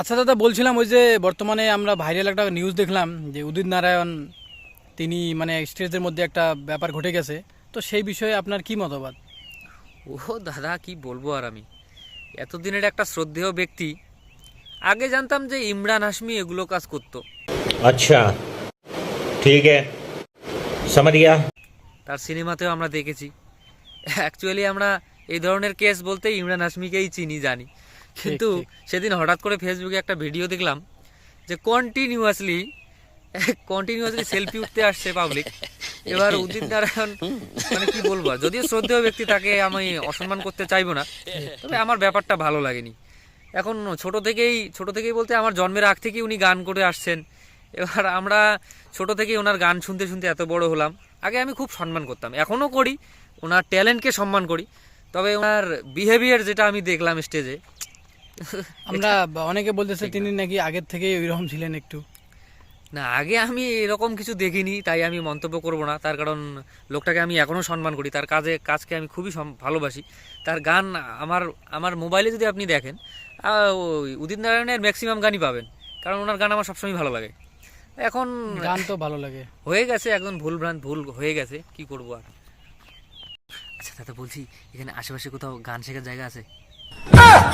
আচ্ছা দাদা বলছিলাম ওই যে বর্তমানে আমরা ভাইরাল একটা নিউজ দেখলাম যে উদিত নারায়ণ তিনি মানে স্টেজের মধ্যে একটা ব্যাপার ঘটে গেছে। তো সেই বিষয়ে আপনার কি মতবাদ? ও দাদা কি বলব আর আমি। এতদিনের একটা শ্রদ্ধেয় ব্যক্তি আগে জানতাম যে ইমরান হাসমি এগুলো কাজ করত। আচ্ছা ঠিক সামারিয়া। তার সিনেমাতেও আমরা দেখেছি। অ্যাকচুয়ালি আমরা এই ধরনের কেস বলতে ইমরান হাসমিকেই চিনি জানি। কিন্তু সেদিন হঠাৎ করে ফেসবুকে একটা ভিডিও দেখলাম যে কন্টিনিউয়াসলি কন্টিনিউয়াসলি সেলফি উঠতে আসছে পাবলিক এবার উদিত নারায়ণ মানে কি বলব যদিও শ্রদ্ধেয় ব্যক্তি তাকে আমি অসম্মান করতে চাইব না তবে আমার ব্যাপারটা ভালো লাগেনি। এখন ছোট থেকেই ছোট থেকেই বলতে আমার জন্মের আগ থেকেই উনি গান করে আসছেন। এবার আমরা ছোট থেকেই ওনার গান শুনতে শুনতে এত বড় হলাম। আগে আমি খুব সম্মান করতাম এখনও করি ওনার ট্যালেন্টকে সম্মান করি। তবে ওনার বিহেভিয়ার যেটা আমি দেখলাম স্টেজে আমরা অনেকে বলতেছে তিনি নাকি আগের থেকেই ওইরকম ছিলেন একটু। না আগে আমি এরকম কিছু দেখিনি তাই আমি মন্তব্য করব না। তার কারণ লোকটাকে আমি এখনও সম্মান করি তার কাজে কাজকে আমি খুবই ভালোবাসি। তার গান আমার আমার মোবাইলে যদি আপনি দেখেন উদিত নারায়ণের ম্যাক্সিমাম গানই পাবেন কারণ ওনার গান আমার সবসময় ভালো লাগে। এখন গান তো ভালো লাগে। হয়ে গেছে একদম ভুল ভ্রান্ত ভুল হয়ে গেছে কি করব আর? আচ্ছা দাদা বলছি এখানে আশেপাশে কোথাও গান শেখার জায়গা আছে? あ